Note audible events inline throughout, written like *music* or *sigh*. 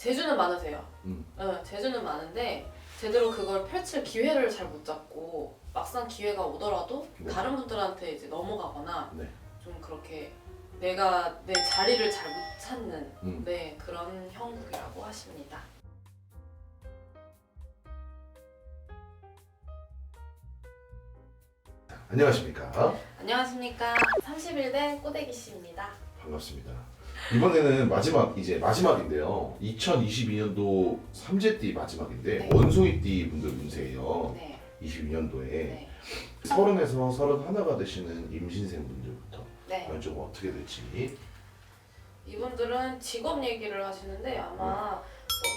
재주는 많으세요. 음. 응, 재주는 많은데 제대로 그걸 펼칠 기회를 잘 못 잡고 막상 기회가 오더라도 네. 다른 분들한테 이제 넘어가거나 네. 좀 그렇게 내가 내 자리를 잘 못 찾는 음. 네 그런 형국이라고 하십니다. 안녕하십니까? 안녕하십니까 31대 꼬대기 씨입니다. 반갑습니다. 이번에는 마지막 이제 마지막인데요. 2022년도 삼재띠 마지막인데 네. 원숭이띠 분들 운세예요. 네, 22년도에 네, 서른에서 서른 하나가 되시는 임신생 분들부터 네. 좀 어떻게 될지. 이분들은 직업 얘기를 하시는데 아마 뭐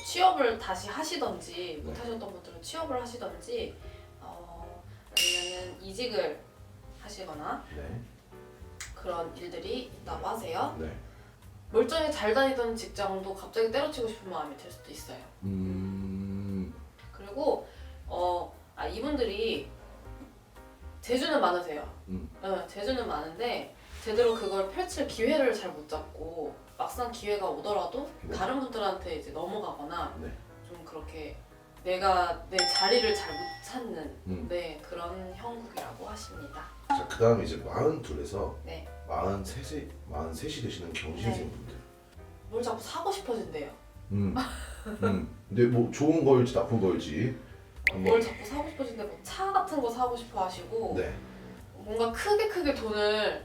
취업을 다시 하시던지 네. 못하셨던 분들은 취업을 하시던지 어, 아니면은 이직을 하시거나 네. 그런 일들이 있다고 하세요. 네. 멀쩡히 잘 다니던 직장도 갑자기 때려치고 싶은 마음이 들 수도 있어요. 음. 그리고 어, 아, 이분들이 재주는 많으세요. 음. 네, 재주는 많은데 제대로 그걸 펼칠 기회를 잘 못 잡고 막상 기회가 오더라도 네. 다른 분들한테 이제 넘어가거나 네. 좀 그렇게 내가 내 자리를 잘 못 찾는 음. 네 그런 형국이라고 하십니다. 자, 그 다음에 이제 42에서 네. 43세 43이 되시는 경신생 분들. 뭘 자꾸 사고 싶어진대요. 음. 음. 근데 뭐 좋은 거일지 나쁜 거일지 한번 뭘 자꾸 사고 싶어진대 뭐 차 같은 거 사고 싶어 하시고 네. 뭔가 크게 크게 돈을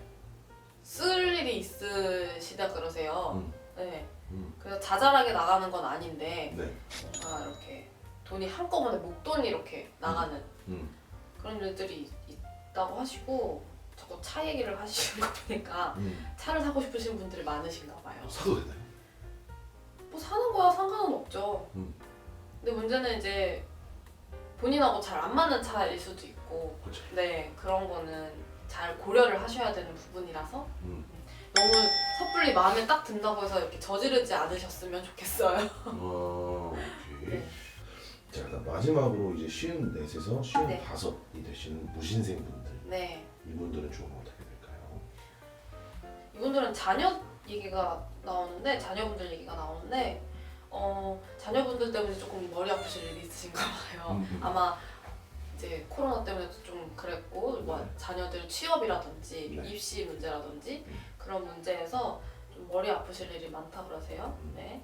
쓸 일이 있으시다 그러세요. 음. 네. 음. 그래서 자잘하게 나가는 건 아닌데 네. 뭔가 이렇게 돈이 한꺼번에 목돈이 이렇게 나가는 음. 그런 일들이 있 다고 하시고 자꾸 차 얘기를 하시는 *laughs* 거 보니까 음. 차를 사고 싶으신 분들이 많으신가 봐요. 사도 되나요? 뭐 사는 거야 상관은 없죠. 음. 근데 문제는 이제 본인하고 잘 안 맞는 차일 수도 있고 그렇죠. 네 그런 거는 잘 고려를 하셔야 되는 부분이라서 음. 너무 섣불리 마음에 딱 든다고 해서 이렇게 저지르지 않으셨으면 좋겠어요. 어, 오케이. 네. 자, 그다음 마지막으로 이제 54에서 55이 네. 되시는 무신생 분들. 네 이분들은 좀 어떻게 될까요? 이분들은 자녀 얘기가 나오는데 자녀분들 얘기가 나오는데 어 자녀분들 때문에 조금 머리 아프실 일이 있으신가 봐요. 음, 음. 아마 이제 코로나 때문에도 좀 그랬고 뭐 네. 자녀들 취업이라든지 네. 입시 문제라든지 음. 그런 문제에서 좀 머리 아프실 일이 많다 그러세요. 음. 네.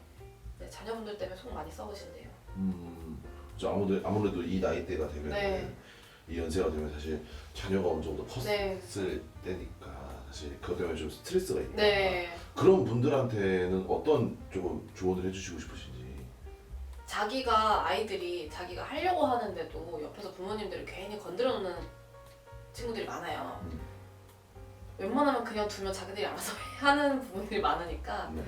네 자녀분들 때문에 속 많이 썩으신대요. 음. 저 아무래도 아무래도 이 나이대가 되면 네. 이 연세가 되면 사실 자녀가 어느 정도 컸을 네. 때니까 사실 그것 때문에 좀 스트레스가 있다. 네. 그런 분들한테는 어떤 좀 조언을 해주시고 싶으신지. 자기가 아이들이 자기가 하려고 하는데도 옆에서 부모님들이 괜히 건드려 놓는 친구들이 많아요. 음. 웬만하면 그냥 두면 자기들이 알아서 *laughs* 하는 부분들이 많으니까 네.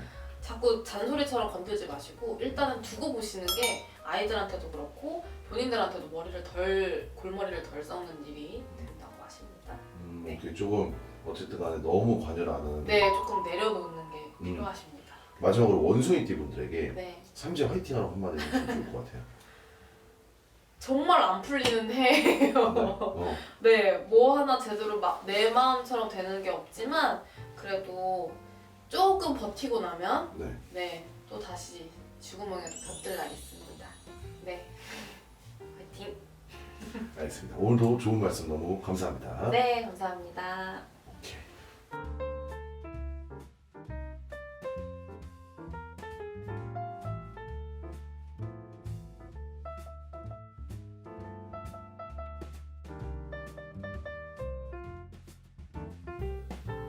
자꾸 잔소리처럼 건들지 마시고 일단은 두고 보시는 게 아이들한테도 그렇고 본인들한테도 머리를 덜 골머리를 덜 썩는 일이 된다고 하십니다. 음, 네. 이렇게 조금 어쨌든 간에 너무 관여를 안 하는. 네, 조금 내려놓는 게 음. 필요하십니다. 마지막으로 원숭이띠 분들에게 네, 삼재 화이팅하라고 한마디 해주시면 좋을 것 같아요. *laughs* 정말 안 풀리는 해예요. 네. 어. 네, 뭐 하나 제대로 막 내 마음처럼 되는 게 없지만 그래도 조금 버티고 나면 네. 네, 또 다시 죽구멍에도 곁들 날 있습니다. 네, 화이팅. 알겠습니다. 오늘도 좋은 말씀 너무 감사합니다. 네, 감사합니다.